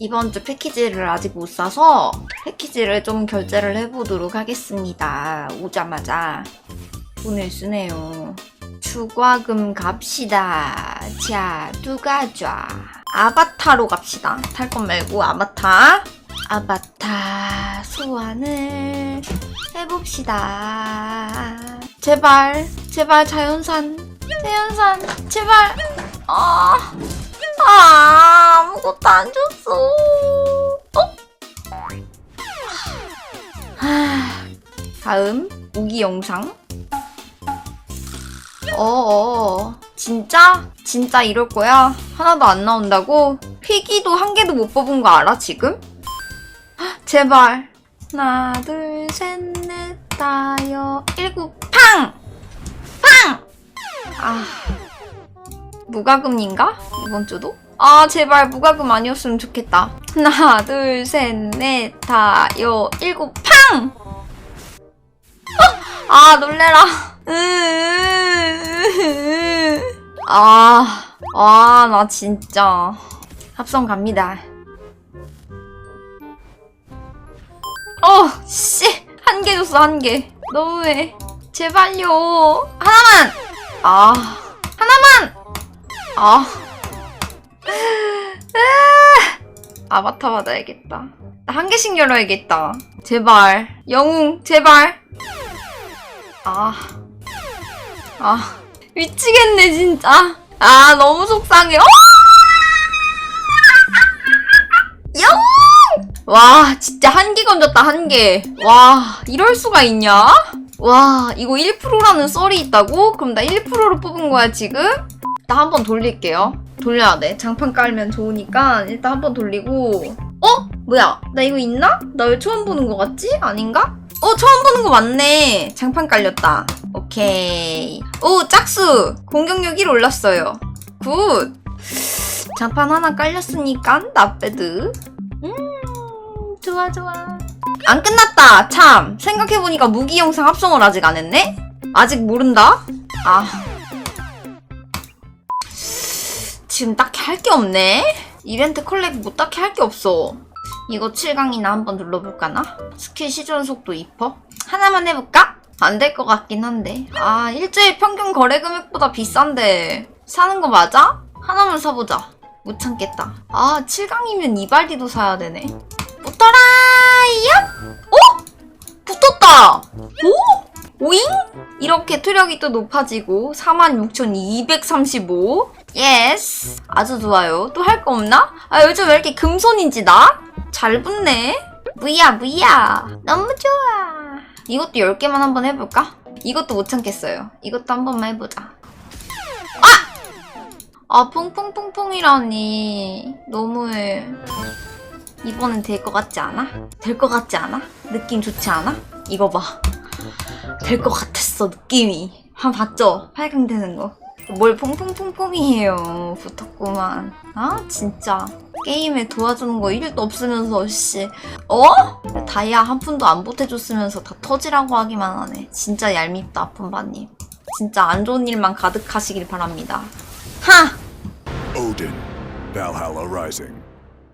이번 주 패키지를 아직 못 사서 패키지를 좀 결제를 해보도록 하겠습니다. 오자마자 돈을 쓰네요. 추과금 갑시다. 자, 누가 자 아바타로 갑시다. 탈것 말고 아바타. 아바타 소환을 해봅시다. 제발, 제발 자연산, 자연산, 제발. 아, 아 아무것도 안 줬어. 어? 하, 다음 무기 영상. 어어 진짜? 진짜 이럴 거야? 하나도 안 나온다고? 희귀도 한 개도 못 뽑은 거 알아 지금? 헉, 제발 하나 둘 셋 넷 다여 일곱 팡! 팡! 아 무과금인가? 이번 주도? 아 제발 무과금 아니었으면 좋겠다 하나 둘 셋 넷 다여 일곱 팡! 아 놀래라 아, 아, 나 진짜. 합성 갑니다. 어, 씨. 한 개 줬어, 한 개. 너무해. 제발요. 하나만! 아, 하나만! 아. 아바타 받아야겠다. 나 한 개씩 열어야겠다. 제발. 영웅, 제발. 아. 아. 미치겠네 진짜 아 너무 속상해 어! 영! 와 진짜 한 개 건졌다 한 개 와 이럴 수가 있냐 와 이거 1%라는 썰이 있다고? 그럼 나 1%로 뽑은 거야 지금? 나한번 돌릴게요. 돌려야 돼. 장판 깔면 좋으니까 일단 한 번 돌리고. 어? 뭐야? 나 이거 있나? 나 왜 처음 보는 거 같지? 아닌가? 어 처음 보는 거 맞네. 장판 깔렸다. 오케이. 오 짝수! 공격력 1 올랐어요. 굿. 장판 하나 깔렸으니까 나빼드. 음 좋아 좋아. 안 끝났다. 참. 생각해보니까 무기 영상 합성을 아직 안 했네? 아직 모른다? 아 지금 딱히 할 게 없네 이벤트 컬렉 뭐 딱히 할 게 없어 이거 7강이나 한번 눌러볼까나? 스킬 시전 속도 2퍼? 하나만 해볼까? 안 될 것 같긴 한데. 아, 일주일 평균 거래 금액보다 비싼데. 사는 거 맞아? 하나만 사보자. 못 참겠다. 아, 7강이면 이발디도 사야 되네. 붙어라! 얍! 어? 붙었다! 오? 오잉? 이렇게 투력이 또 높아지고 46,235. 예스. 아주 좋아요. 또 할 거 없나? 아, 요즘 왜 이렇게 금손인지 나? 잘 붙네. 무야, 무야. 너무 좋아. 이것도 10개만 한번 해볼까? 이것도 못 참겠어요. 이것도 한 번만 해보자. 아! 아, 퐁퐁퐁퐁이라니. 너무해. 이번엔 될 것 같지 않아? 될 것 같지 않아? 느낌 좋지 않아? 이거 봐. 될 것 같았어, 느낌이. 한 봤죠? 8강 되는 거. 뭘 퐁퐁퐁퐁이에요. 붙었구만. 아, 진짜. 게임에 도와주는 거 1도 없으면서, 씨. 어? 다이아 한 푼도 안 보태줬으면서 다 터지라고 하기만 하네. 진짜 얄밉다, 아픈바님. 진짜 안 좋은 일만 가득하시길 바랍니다. 하! Odin, Valhalla.